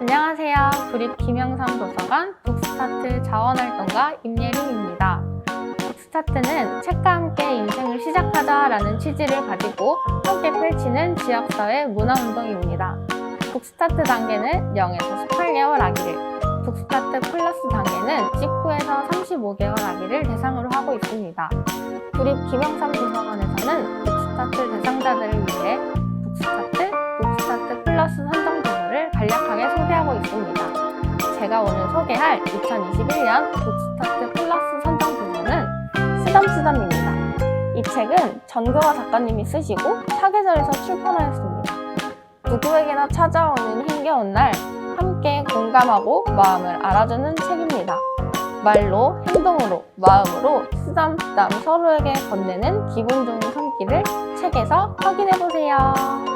안녕하세요. 구립 김영삼 도서관 북스타트 자원활동가 임예림입니다. 북스타트는 책과 함께 인생을 시작하자라는 취지를 가지고 함께 펼치는 지역사회 문화운동입니다. 북스타트 단계는 0에서 18개월 아기를, 북스타트 플러스 단계는 19에서 35개월 아기를 대상으로 하고 있습니다. 구립 김영삼 도서관에서는 북스타트 대상자들을 위해 북스타트, 북스타트 플러스 소개하고 있습니다. 제가 오늘 소개할 2021년 북스타트 플러스 선정 도서는 쓰담쓰담입니다. 이 책은 전금화 작가님이 쓰시고 사계절에서 출판하였습니다. 누구에게나 찾아오는 힘겨운 날 함께 공감하고 마음을 알아주는 책입니다. 말로, 행동으로, 마음으로 쓰담쓰담 서로에게 건네는 기분 좋은 손길을 책에서 확인해보세요.